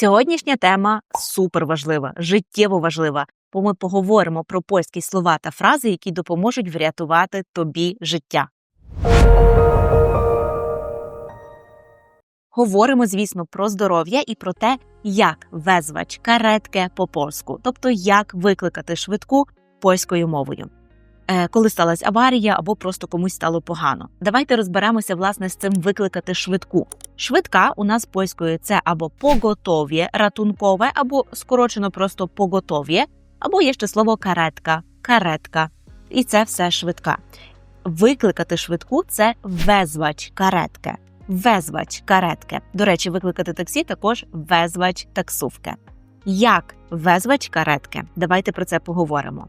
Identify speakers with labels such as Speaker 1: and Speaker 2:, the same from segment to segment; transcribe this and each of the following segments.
Speaker 1: Сьогоднішня тема супер важлива, життєво важлива, бо ми поговоримо про польські слова та фрази, які допоможуть врятувати тобі життя. Говоримо, звісно, про здоров'я і про те, як везвач каретке по польську, тобто як викликати швидку польською мовою. Е, Коли сталася аварія або просто комусь стало погано. Давайте розберемося власне з цим викликати швидку. Швидка у нас польською це або поготов'є ратункове, або скорочено просто поготов'є, або є ще слово каретка, каретка. І це все швидка. Викликати швидку це везвач каретки. Везвач каретки. До речі, викликати таксі також везвач таксувки. Як везвач каретки? Давайте про це поговоримо.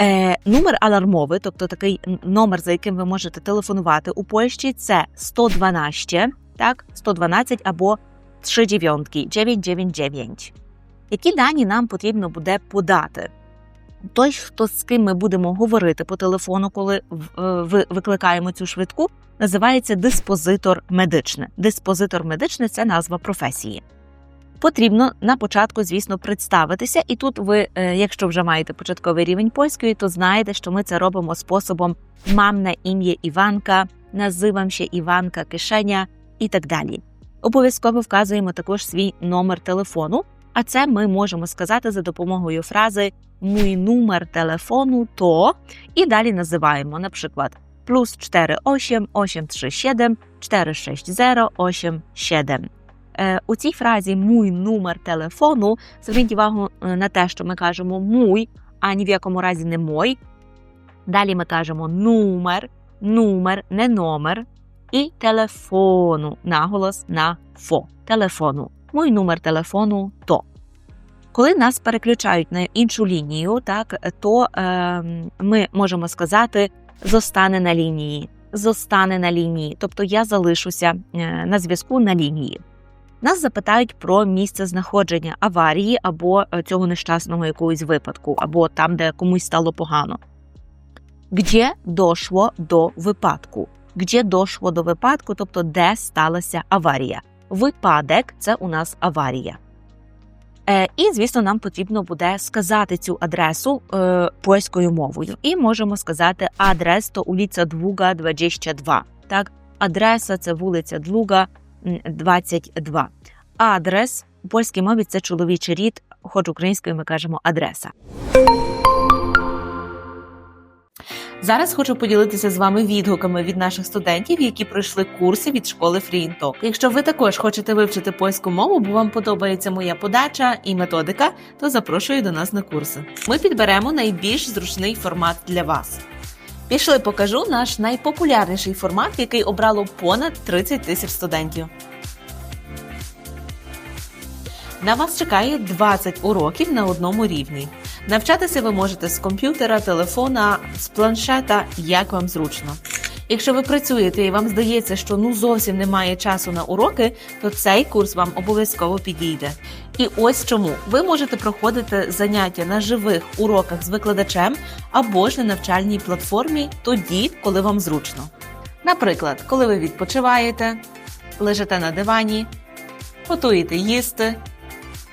Speaker 1: Е, Номер алармовий, тобто такий номер, за яким ви можете телефонувати у Польщі, це 112, так, 112 або 3 дев'ятки, 999. Які дані нам потрібно буде подати? Той, хто з ким ми будемо говорити по телефону, коли ви викликаємо цю швидку, називається диспозитор медичний. Диспозитор медичний це назва професії. Потрібно на початку, звісно, представитися, і тут ви, якщо вже маєте початковий рівень польської, то знаєте, що ми це робимо способом мамне ім'я Іванка, називам ще Іванка, кишеня і так далі. Обов'язково вказуємо також свій номер телефону, а це ми можемо сказати за допомогою фрази Мій номер телефону то і далі називаємо, наприклад, плюс 48 837 460 87. У цій фразі мій номер телефону зверніть увагу на те, що ми кажемо муй, а ні в якому разі не мой. Далі ми кажемо номер, номер, не номер, і телефону, наголос на фо. Телефону. Мій номер телефону то. Коли нас переключають на іншу лінію, так, то е, ми можемо сказати зостане на лінії, зостане на лінії, тобто я залишуся е, на зв'язку на лінії. Нас запитають про місце знаходження аварії або цього нещасного якогось випадку, або там, де комусь стало погано. Где дошло до випадку? Где дошло до випадку, тобто де сталася аварія. Випадок це у нас аварія. Е, І, звісно, нам потрібно буде сказати цю адресу е, польською мовою. І можемо сказати адрес то улиця Двуга 22. Так, адреса це вулиця Двуга 22. Адрес у польській мові це чоловічий рід, хоч українською ми кажемо адреса. Зараз хочу поділитися з вами відгуками від наших студентів, які пройшли курси від школи FreeInTalk. Якщо ви також хочете вивчити польську мову, бо вам подобається моя подача і методика, то запрошую до нас на курси. Ми підберемо найбільш зручний формат для вас. Пішли, покажу наш найпопулярніший формат, який обрало понад 30 тисяч студентів. На вас чекає 20 уроків на одному рівні. Навчатися ви можете з комп'ютера, телефона, з планшета, як вам зручно. Якщо ви працюєте і вам здається, що ну зовсім немає часу на уроки, то цей курс вам обов'язково підійде. І ось чому ви можете проходити заняття на живих уроках з викладачем або ж на навчальній платформі тоді, коли вам зручно. Наприклад, коли ви відпочиваєте, лежите на дивані, готуєте їсти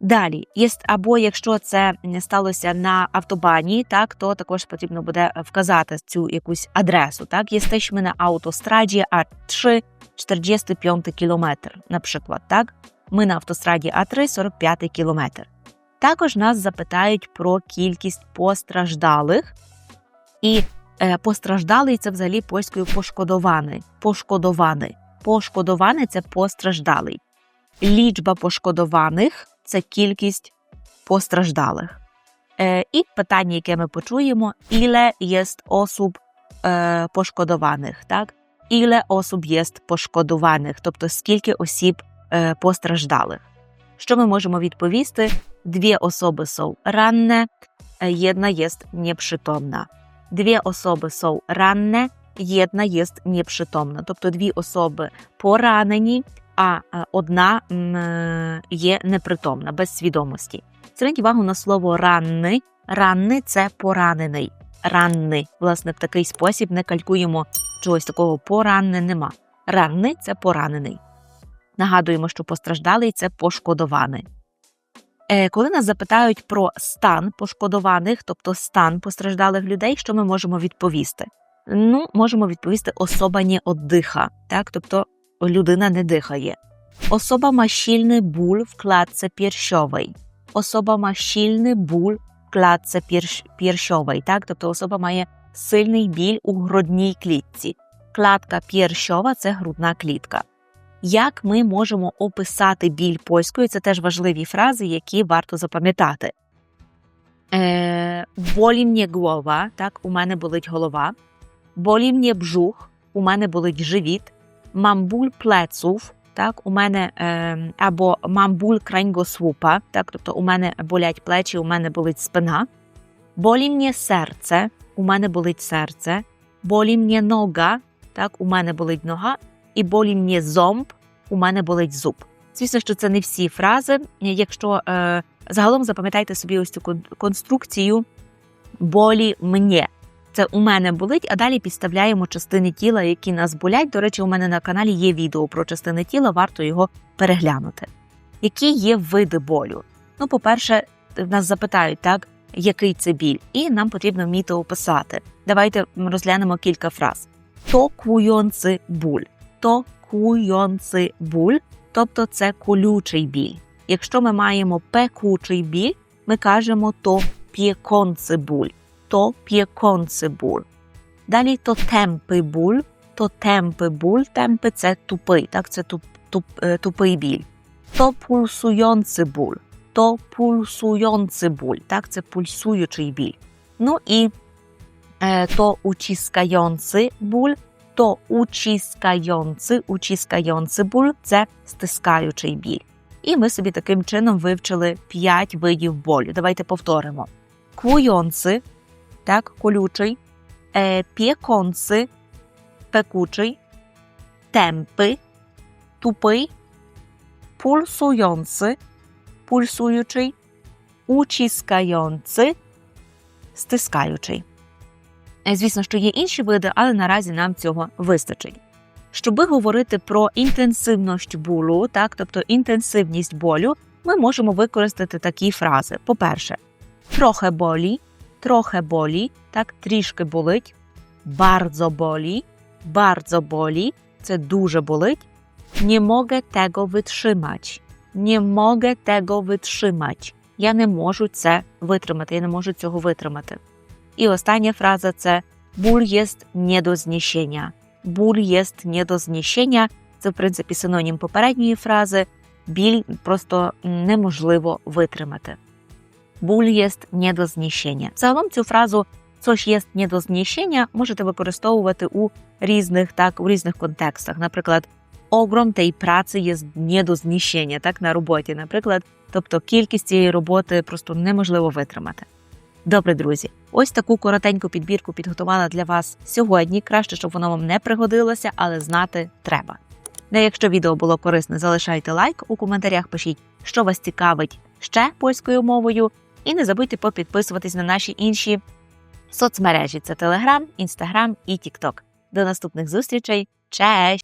Speaker 1: Далі або якщо це сталося на автобані, так то також потрібно буде вказати цю якусь адресу. Так, Jesteśmy на автостраді А3 45 кілометр, наприклад, так. Ми на автостраді А3 45 кілометр. Також нас запитають про кількість постраждалих, і е, постраждалий це взагалі польською пошкодований. Пошкодований. Пошкодований це постраждалий. Лічба пошкодованих це кількість постраждалих. Е, І питання, яке ми почуємо, іле є осіб е, пошкодованих, так? Іле осіб є пошкодованих, тобто скільки осіб е, постраждалих. Що ми можемо відповісти? Дві особи są ранне, e, jedna jest nieprzytomna. Dwie osoby są ranne, jedna jest nieprzytomna. Тобто дві особи поранені, а одна е, є непритомна, без свідомості. Зверніть увагу на слово ранний. Ранний це поранений. Ранний. Власне, в такий спосіб не калькуємо чогось такого поранне нема. Ранний це поранений. Нагадуємо, що постраждалий це пошкодований. Е, Коли нас запитають про стан пошкодованих, тобто стан постраждалих людей, що ми можемо відповісти? Ну, можемо відповісти особа не оддиха, так, тобто людина не дихає. Особа ма щільний буль в кладці piersiowej. Особа ма щільний буль в кладці piersiowej, так, тобто особа має сильний біль у грудній клітці. Кладка piersiowa – це грудна клітка. Як ми можемо описати біль польською? Це теж важливі фрази, які варто запам'ятати. Е, болі мені голова, так, у мене болить голова. Болі мені бжух, у мене болить живіт. Мам буль плеців, так, у мене е, або мам буль крайнгосвупа, так, тобто у мене болять плечі, у мене болить спина. Болі мені серце, у мене болить серце. Болі мені нога, так, у мене болить нога. І болі мені зомб, у мене болить зуб. Звісно, що це не всі фрази. Якщо е, загалом запам'ятайте собі ось цю конструкцію болі мені. Це у мене болить, а далі підставляємо частини тіла, які нас болять. До речі, у мене на каналі є відео про частини тіла, варто його переглянути. Які є види болю? Ну, по-перше, нас запитають, так, який це біль, і нам потрібно вміти описати. Давайте розглянемо кілька фраз. Токуйонци буль. Токуйонци буль, тобто це колючий біль. Якщо ми маємо пекучий біль, ми кажемо то п'єконци буль то п'єконци буль. Далі то темпи буль, то темпи буль, темпи це тупий, так, це туп, туп, е, тупий біль. То пульсуйонци буль, то пульсуйонци буль, так, це пульсуючий біль. Ну і е, то буль, то учіскający, учіскający буль це стискаючий біль. І ми собі таким чином вивчили 5 видів болю. Давайте повторимо. Квуйонци так, колючий, е, п'єконци, пекучий, темпи, тупий, пульсуjący, пульсуючий, uciskający, стискаючий. Е, Звісно, що є інші види, але наразі нам цього вистачить. Щоби говорити про інтенсивність болю, так, тобто інтенсивність болю, ми можемо використати такі фрази. По-перше, трохи болі, trochę boli, так, трішки болить, bardzo boli, bardzo boli, це дуже болить. Nie mogę tego wytrzymać. Nie mogę tego wytrzymać. Я не можу це витримати, я не можу цього витримати. І остання фраза це ból jest nie do zniesienia. Ból jest nie do zniesienia. Це, в принципі, синонім попередньої фрази. Біль просто неможливо витримати. Ból jest nie do zniesienia. Загалом цю фразу «coś jest nie do zniesienia» можете використовувати у різних так у різних контекстах. Наприклад, огром tej pracy jest nie do zniesienia, так на роботі, наприклад, тобто кількість цієї роботи просто неможливо витримати. Добре, друзі, ось таку коротеньку підбірку підготувала для вас сьогодні. Краще, щоб воно вам не пригодилося, але знати треба. Ну, якщо відео було корисне, залишайте лайк у коментарях. Пишіть, що вас цікавить ще польською мовою. І не забудьте попідписуватись на наші інші соцмережі: це Телеграм, Інстаграм і Тікток. До наступних зустрічей. Честь!